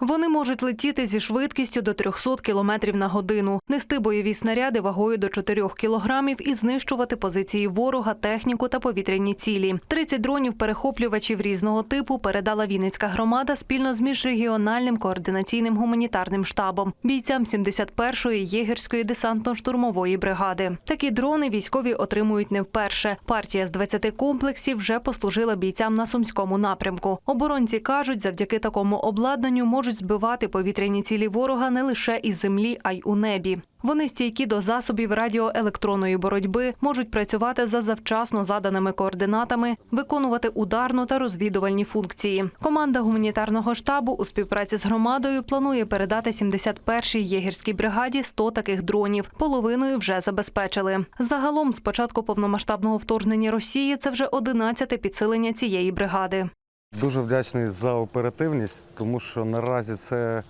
Вони можуть летіти зі швидкістю до 300 км на годину, нести бойові снаряди вагою до 4 кілограмів і знищувати позиції ворога, техніку та повітряні цілі. 30 дронів-перехоплювачів різного типу передала Вінницька громада спільно з міжрегіональним координаційним гуманітарним штабом, бійцям 71-ї єгерської десантно-штурмової бригади. Такі дрони військові отримують не вперше. Партія з 20 комплексів вже послужила бійцям на сумському напрямку. Оборонці кажуть, завдяки такому обладнанню можуть збивати повітряні цілі ворога не лише із землі, а й у небі. Вони стійкі до засобів радіоелектронної боротьби, можуть працювати за завчасно заданими координатами, виконувати ударну та розвідувальні функції. Команда гуманітарного штабу у співпраці з громадою планує передати 71-й єгерській бригаді 100 таких дронів. Половиною вже забезпечили. Загалом, з початку повномасштабного вторгнення Росії, це вже 11-те підсилення цієї бригади. Дуже вдячний за оперативність, тому що наразі це,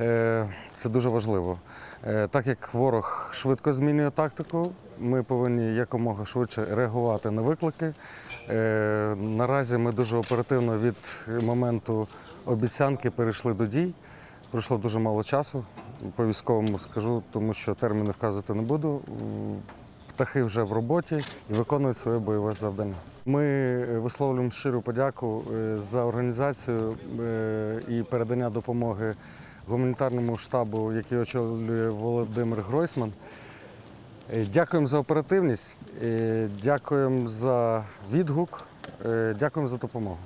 е, це дуже важливо. Е, Так як ворог швидко змінює тактику, ми повинні якомога швидше реагувати на виклики. Е, Наразі ми дуже оперативно від моменту обіцянки перейшли до дій. Пройшло дуже мало часу. По військовому скажу, тому що терміни вказувати не буду. Птахи вже в роботі і виконують своє бойове завдання. Ми висловлюємо щиру подяку е, за організацію е, і передання допомоги гуманітарному штабу, який очолює Володимир Гройсман. Е, Дякуємо за оперативність, е, дякуємо за відгук, е, дякуємо за допомогу.